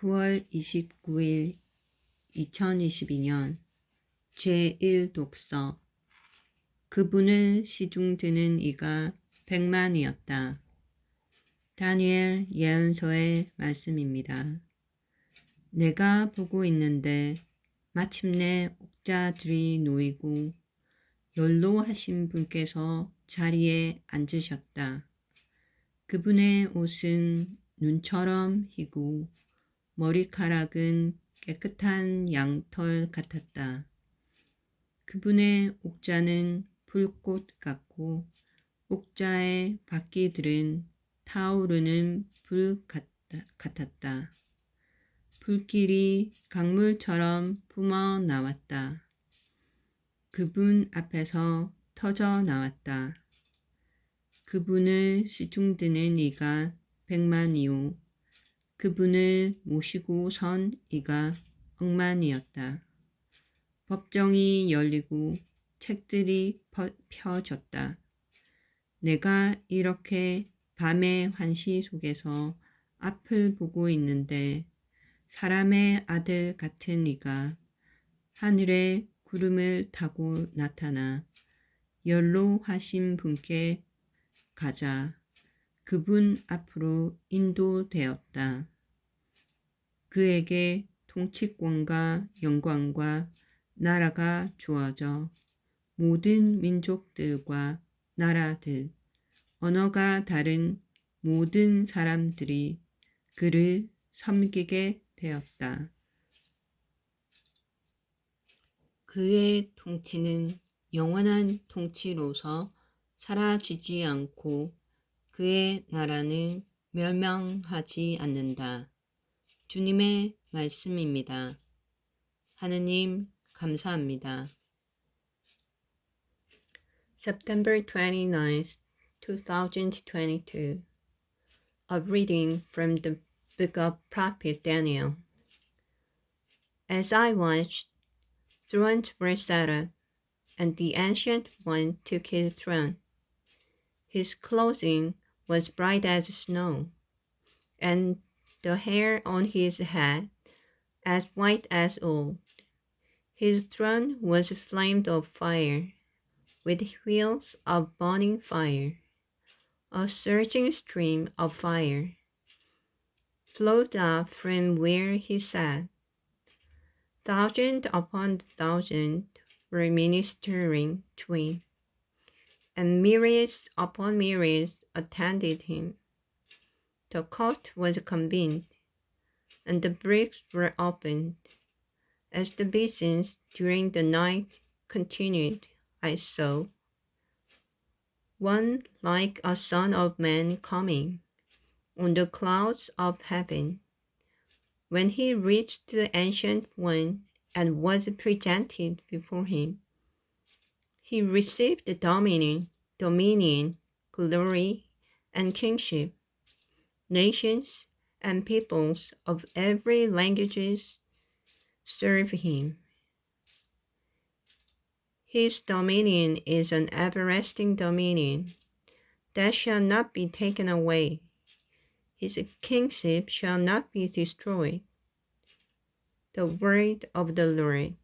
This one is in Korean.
9월 29일 2022년 제1독서 그분을 시중 드는 이가 백만이었다. 다니엘 예언서의 말씀입니다. 내가 보고 있는데 마침내 옥자들이 놓이고 연로하신 분께서 자리에 앉으셨다. 그분의 옷은 눈처럼 희고 머리카락은 깨끗한 양털 같았다. 그분의 옥자는 불꽃 같고 옥자의 바퀴들은 타오르는 불 같았다. 불길이 강물처럼 뿜어 나왔다. 그분 앞에서 터져 나왔다. 그분을 시중드는 이가 백만이요. 그분을 모시고 선 이가 억만이었다. 법정이 열리고 책들이 퍼- 펴졌다. 내가 이렇게 밤의 환시 속에서 앞을 보고 있는데 사람의 아들 같은 이가 하늘에 구름을 타고 나타나 연로하신 분께 가자 그분 앞으로 인도되었다. 그에게 통치권과 영광과 나라가 주어져 모든 민족들과 나라들, 언어가 다른 모든 사람들이 그를 섬기게 되었다. 그의 통치는 영원한 통치로서 사라지지 않고 그의 나라는 멸망하지 않는다. 주님의 말씀입니다. 하느님 감사합니다. September 29th, 2022 A reading from the book of prophet Daniel. As I watched, thrones were set up, and the ancient one took his throne. His clothing was bright as snow, and the hair on his head as white as wool. His throne was flamed of fire, with wheels of burning fire. A surging stream of fire flowed up from where he sat. Thousand upon thousand were ministering to him, and myriads upon myriads attended him. The court was convened, and the bricks were opened. As the visions during the night continued, I saw one like a son of man coming on the clouds of heaven. When he reached the ancient one and was presented before him, he received the dominion, dominion, glory, and kingship. Nations and peoples of every languages serve him. His dominion is an everlasting dominion that shall not be taken away. His kingship shall not be destroyed. The word of the Lord.